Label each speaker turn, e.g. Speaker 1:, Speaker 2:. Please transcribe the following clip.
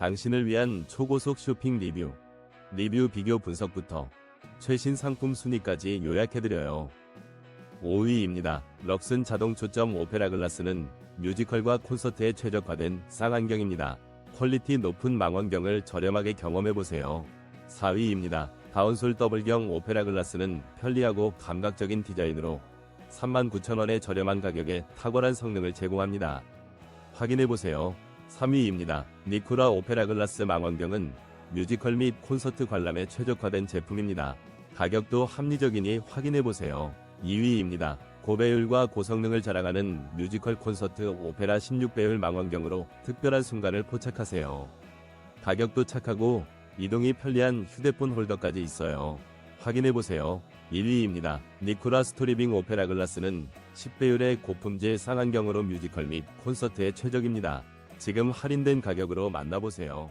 Speaker 1: 당신을 위한 초고속 쇼핑 리뷰, 리뷰 비교 분석부터 최신 상품 순위까지 요약해드려요. 5위입니다. 럭슨 자동 초점 오페라 글라스는 뮤지컬과 콘서트에 최적화된 쌍안경입니다. 퀄리티 높은 망원경을 저렴하게 경험해보세요. 4위입니다. 다운솔 더블경 오페라 글라스는 편리하고 감각적인 디자인으로 39,000원의 저렴한 가격에 탁월한 성능을 제공합니다. 확인해보세요. 3위입니다. 니쿠라 오페라 글라스 망원경은 뮤지컬 및 콘서트 관람에 최적화된 제품입니다. 가격도 합리적이니 확인해보세요. 2위입니다. 고배율과 고성능을 자랑하는 뮤지컬 콘서트 오페라 16배율 망원경으로 특별한 순간을 포착하세요. 가격도 착하고 이동이 편리한 휴대폰 홀더까지 있어요. 확인해보세요. 1위입니다. 니쿠라 스토리빙 오페라 글라스는 10배율의 고품질 쌍안경으로 뮤지컬 및 콘서트에 최적입니다. 지금 할인된 가격으로 만나보세요.